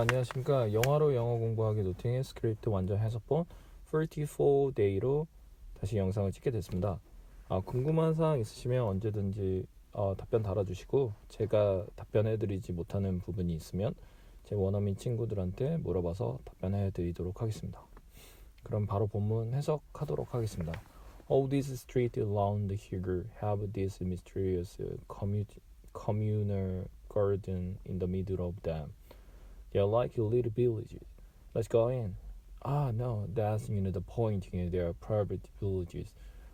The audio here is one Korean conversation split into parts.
안녕하십니까. 영화로 영어 공부하기 노팅의 스크립트 완전 해석본 34day로 다시 영상을 찍게 됐습니다. 아, 궁금한 사항 있으시면 언제든지 어, 답변 달아주시고 제가 답변해드리지 못하는 부분이 있으면 제 원어민 친구들한테 물어봐서 답변해드리도록 하겠습니다. 그럼 바로 본문 해석하도록 하겠습니다. All these streets around here have this mysterious commu- communal garden in the middle of them. They're like little villages. Let's go in. Ah, no, that's you know the point. You know, they are private villages.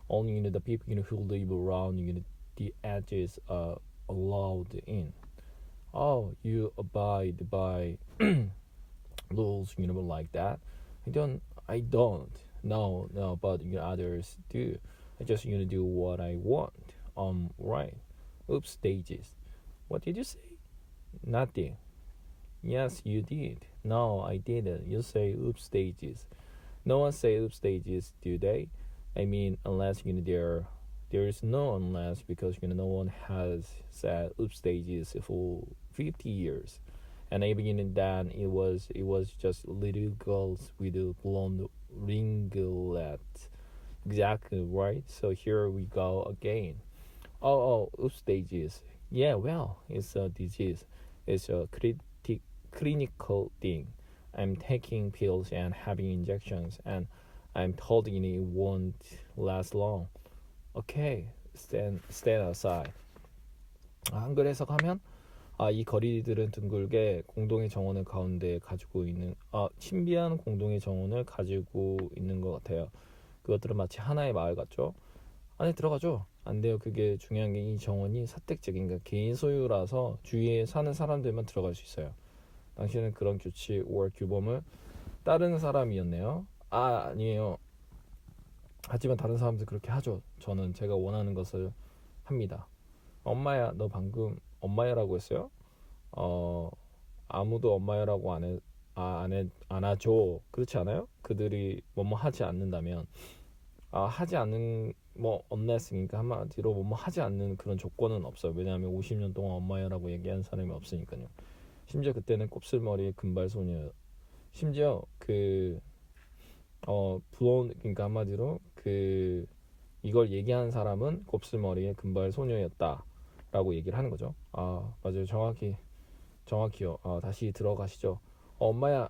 Only you know the people you know who live around you know the edges are allowed in. Oh, you abide by rules, you know, like that. I don't. I don't. No, no, but you know, others do. I just you know do what I want. Um, right. Oops, stages. What did you say? Nothing. Yes, you did. No, I didn't. You say oops stages. No one say oops stages, do they? I mean, unless you know there, there is no unless because you know no one has said oops stages for fifty years, and even then it was it was just little girls with a blonde ringlets. Exactly right. So here we go again. Oh, oh, oops stages. Yeah, well, it's a disease. It's a criti- clinical thing. I'm taking pills and having injections, and I'm told it won't last long. Okay, stand stand aside. 아, 한글 해석하면 아, 이 거리들은 둥글게 공동의 정원을 가운데 가지고 있는 아, 신비한 공동의 정원을 가지고 있는 것 같아요. 그것들은 마치 하나의 마을 같죠? 안에 들어가죠? 안 돼요. 그게 중요한 게 이 정원이 사택적인 그러니까 개인 소유라서 주위에 사는 사람들만 들어갈 수 있어요. 당신은 그런 규칙 5월 규범을 따르는 사람이었네요. 아 아니에요. 하지만 다른 사람들 그렇게 하죠. 저는 제가 원하는 것을 합니다. 엄마야, 너 방금 엄마야라고 했어요? 어 아무도 엄마야라고 안 해, 아, 안, 해, 안 하죠. 그렇지 않아요? 그들이 뭐뭐 하지 않는다면 아, 하지 않는 뭐 unless니까 한마디로 뭐뭐 하지 않는 그런 조건은 없어요. 왜냐하면 50년 동안 엄마야라고 얘기한 사람이 없으니까요. 심지어 그때는 곱슬머리의 금발 소녀. 심지어 그 어, 블론 그러니까 한마디로 그 이걸 얘기한 사람은 곱슬머리의 금발 소녀였다라고 얘기를 하는 거죠. 아, 맞아요. 정확히 정확히요. 아, 다시 들어가시죠. 어, 엄마야,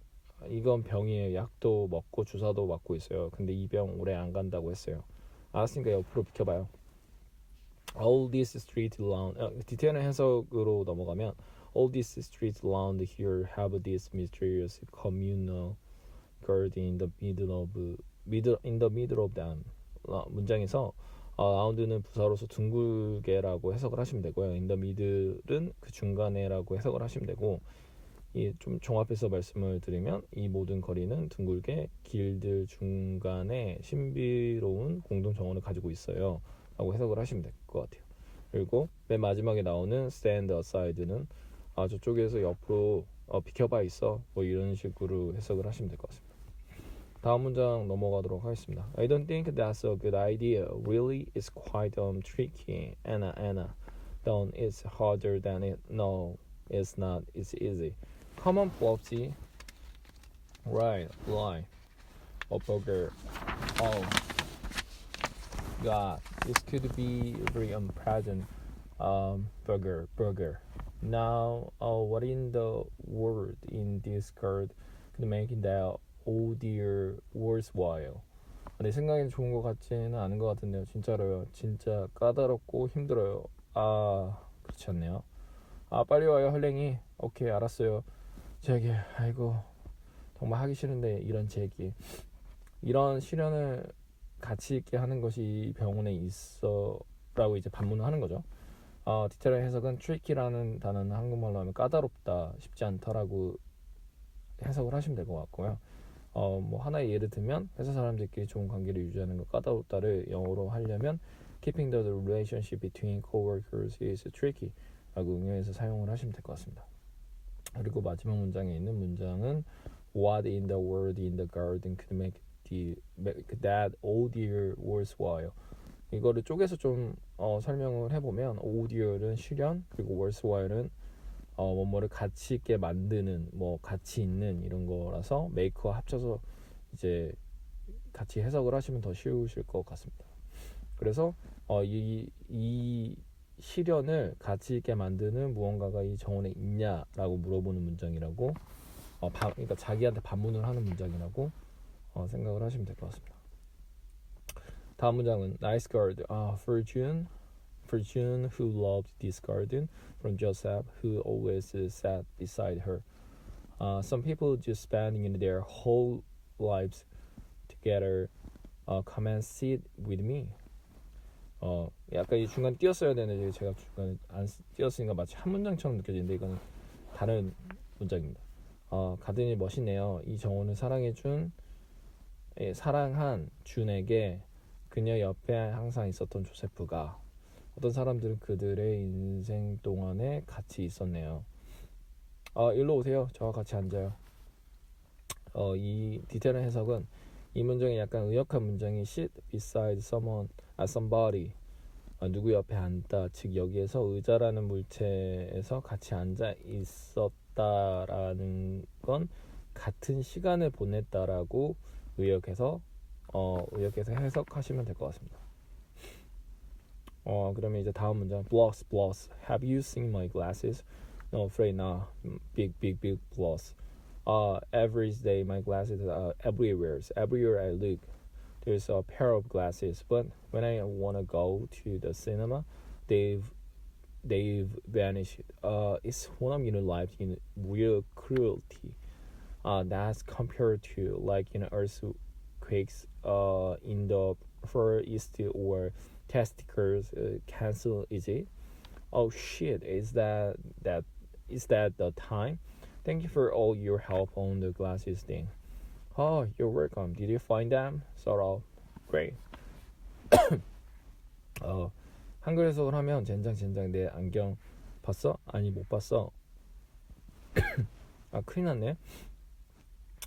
이건 병이에요. 약도 먹고 주사도 맞고 있어요. 근데 이 병 오래 안 간다고 했어요. 알았으니까 옆으로 비켜봐요. All these streets around 어, 디테일한 해석으로 넘어가면 All these streets around here have this mysterious communal garden in the middle of middle in the middle of them. 어, 문장에서 어, 라운드는 부사로서 둥글게라고 해석을 하시면 되고요. in the middle은 그 중간에라고 해석을 하시면 되고 이 좀 종합해서 말씀을 드리면 이 모든 거리는 둥글게 길들 중간에 신비로운 공동 정원을 가지고 있어요. 라고 해석을 하시면 될 것 같아요. 그리고 맨 마지막에 나오는 stand aside는 아 저쪽에서 옆으로 어, 비켜봐 있어 뭐 이런 식으로 해석을 하시면 될 것 같습니다. 다음 문장 넘어가도록 하겠습니다. I don't think that's a good idea. Really, it's quite um tricky. Anna, Anna, don't. It's harder than it. No, it's not. It's easy. Come on, Flopsy. Right, lie. A burger. Oh, God, this could be very unpleasant. Um, burger, burger. Now, oh, what in the world in this card could make that dear worthwhile? 내 생각엔 좋은 것 같지는 않은 것 같은데요. 진짜로요. 진짜 까다롭고 힘들어요. 아, 그렇지 않네요. 아, 빨리 와요, 헐랭이. 오케이, 알았어요. 제기, 아이고, 정말 하기 싫은데 이런 제기. 이런 시련을 가치 있게 하는 것이 이 병원에 있어라고 이제 반문을 하는 거죠. 어, 디테일한 해석은 tricky라는 단어는 한국말로 하면 까다롭다, 쉽지 않다라고 해석을 하시면 될 것 같고요. 어, 뭐 하나의 예를 들면 회사 사람들끼리 좋은 관계를 유지하는 것 까다롭다를 영어로 하려면 keeping the relationship between coworkers is tricky 라고 응용해서 사용을 하시면 될 것 같습니다. 그리고 마지막 문장에 있는 문장은 What in the world in the garden could make the make that oh dear worthwhile 이거를 쪼개서 좀 어, 설명을 해보면 dear은 시련 그리고 worthwhile은 어, 뭐뭐를 가치 있게 만드는 뭐 가치 있는 이런 거라서 make와 합쳐서 이제 같이 해석을 하시면 더 쉬우실 것 같습니다. 그래서 어, 이, 이 시련을 가치 있게 만드는 무언가가 이 정원에 있냐라고 물어보는 문장이라고 어, 바, 그러니까 자기한테 반문을 하는 문장이라고 어, 생각을 하시면 될 것 같습니다. 다음 문장은 nice garden. 아, for June, for June who loved this garden from Joseph who always sat beside her. Uh, some people just spending their whole lives together. Uh, come and sit with me. 어, 약간 이 중간 띄었어야 되는데 제가 중간에 안 쓰- 띄었으니까 마치 한 문장처럼 느껴지는데 이거는 다른 문장입니다. 어, 가든이 멋있네요. 이 정원을 사랑해준 예, 사랑한 준에게 그녀 옆에 항상 있었던 조세프가 어떤 사람들은 그들의 인생 동안에 같이 있었네요. 어, 일로 오세요. 저와 같이 앉아요. 어, 이 디테일한 해석은 이 문장이 약간 의역한 문장이 sit beside someone, 아, somebody 어, 누구 옆에 앉다 즉 여기에서 의자라는 물체에서 같이 앉아 있었다라는 건 같은 시간을 보냈다라고 의역해서 어, 의역해서 해석하시면 될 것 같습니다. 어 그러면 이제 다음 문장 Bloss, bloss. Have you seen my glasses? No, afraid not. Big, big, big bloss. Uh, every day my glasses are everywhere. Everywhere I look, there's a pair of glasses. But when I wanna go to the cinema, they've they've vanished. Uh, it's one of you know life in real cruelty. Uh, that's compared to like you know earthquakes uh in the far east or testicles uh, cancel is it? Oh shit! Is that that is that the time? Thank you for all your help on the glasses thing. Oh, you're welcome. Did you find them? Sort of. Great. 어, 한글 해석을 하면 젠장 젠장 내 안경 봤어? 아니 못 봤어. 아 큰일 났네.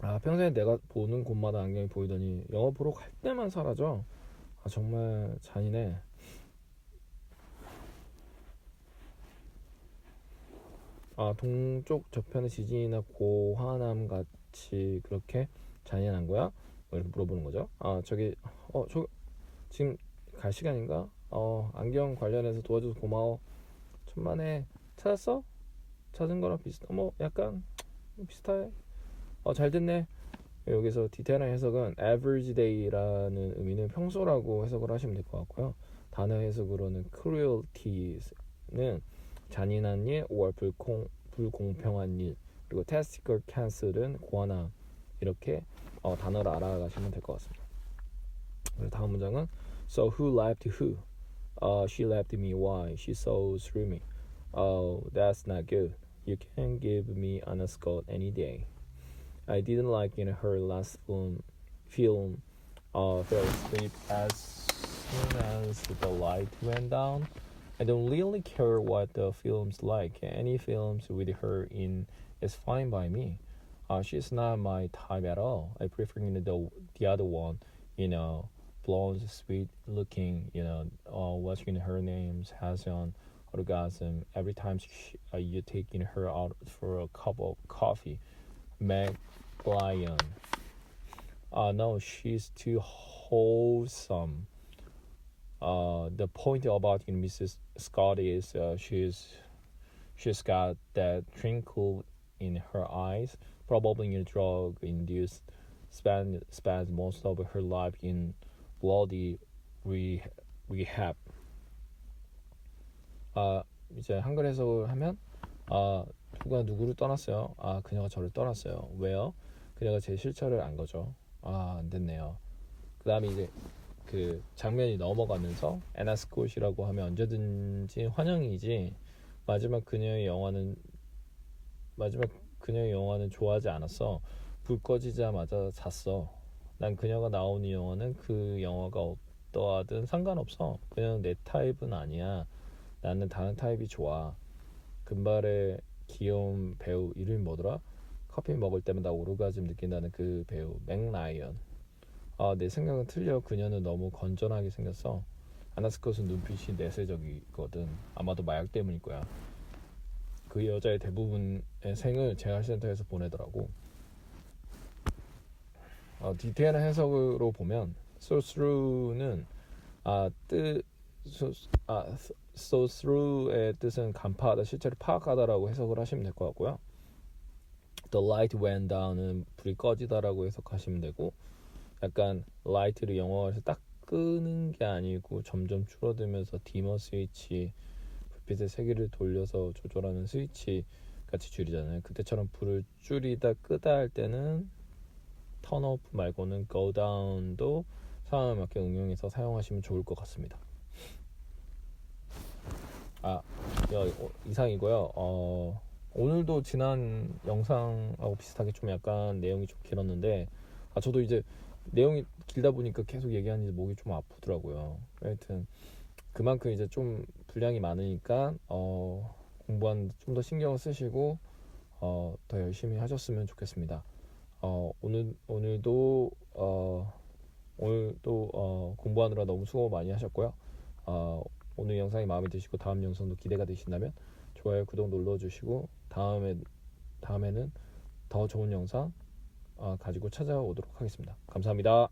아 평소에 내가 보는 곳마다 안경이 보이더니 영화 보러 갈 때만 사라져. 아 정말 잔인해. 아 동쪽 저편의 지진이나 고화남 같이 그렇게 잔인한 거야? 뭐 이렇게 물어보는 거죠. 아 저기 어 저 지금 갈 시간인가? 어 안경 관련해서 도와줘서 고마워. 천만에 찾았어? 찾은 거랑 비슷. 뭐 약간 비슷해. 어 잘 됐네. 여기서 디테일한 해석은 average day라는 의미는 평소라고 해석을 하시면 될 것 같고요. 단어 해석으로는 cruelty는 잔인한 일, or 불공 불공평한 일, 그리고 testicle cancer은 고환암 이렇게 어, 단어를 알아가시면 될 것 같습니다. 그리고 다음 문장은 So who left who? Uh, she left me. Why? She so threw me. Oh, that's not good. You can give me an escort any day. I didn't like in her last film. Film. Uh, fell asleep as soon as the light went down. I don't really care what the film's like. Any films with her in is fine by me. Uh, she's not my type at all. I prefer you know, the the other one, you know, blonde, sweet looking. You know, uh, her names has on orgasm every time she, uh, you taking her out for a cup of coffee. Meg Lyon. Uh, no, she's too wholesome. Uh, the point about you know, Mrs. Scott is uh, she's she's got that twinkle in her eyes, probably in drug induced spend spends most of her life in bloody re, rehab. 아 이제 한글 해석을 하면 아 누가 누구를 떠났어요? 아 그녀가 저를 떠났어요. 왜요? 그녀가 제 실체를 안 거죠. 아 안 됐네요. 그 다음에 이제 그 장면이 넘어가면서 에나 스콧이라고 하면 언제든지 환영이지 마지막 그녀의 영화는 마지막 그녀의 영화는 좋아하지 않았어 불 꺼지자마자 잤어 난 그녀가 나오는 영화는 그 영화가 어떠하든 상관없어 그녀는 내 타입은 아니야 나는 다른 타입이 좋아 금발의 귀여운 배우 이름이 뭐더라 커피 먹을 때마다 오르가즘 느낀다는 그 배우 맥라이언 아, 내 생각은 틀려. 그녀는 너무 건전하게 생겼어. 아나스컷은 눈빛이 내세적이거든. 아마도 마약 때문일 거야. 그 여자의 대부분의 생을 재활센터에서 보내더라고. 어, 디테일한 해석으로 보면 through는 아, 뜻 so, 아, so through의 뜻은 간파하다, 실제로 파악하다라고 해석을 하시면 될 것 같고요. The light went down은 불이 꺼지다라고 해석하시면 되고, 약간 light를 영어에서 딱 끄는 게 아니고 점점 줄어들면서 디머 스위치, 불빛의 세기를 돌려서 조절하는 스위치 같이 줄이잖아요. 그때처럼 불을 줄이다 끄다 할 때는 turn off 말고는 go down도 상황에 맞게 응용해서 사용하시면 좋을 것 같습니다. 아, 야, 어, 이상이고요. 어, 오늘도 지난 영상하고 비슷하게 좀 약간 내용이 좀 길었는데, 아, 저도 이제 내용이 길다 보니까 계속 얘기하는데 목이 좀 아프더라고요. 하여튼 그만큼 이제 좀 분량이 많으니까 어, 공부하는 좀 더 신경을 쓰시고 어, 더 열심히 하셨으면 좋겠습니다. 어, 오늘 오늘도 어, 오늘도 어, 공부하느라 너무 수고 많이 하셨고요. 어, 오늘 영상이 마음에 드시고 다음 영상도 기대가 되신다면 좋아요, 구독 눌러주시고 다음에 다음에는 더 좋은 영상 어, 가지고 찾아오도록 하겠습니다. 감사합니다.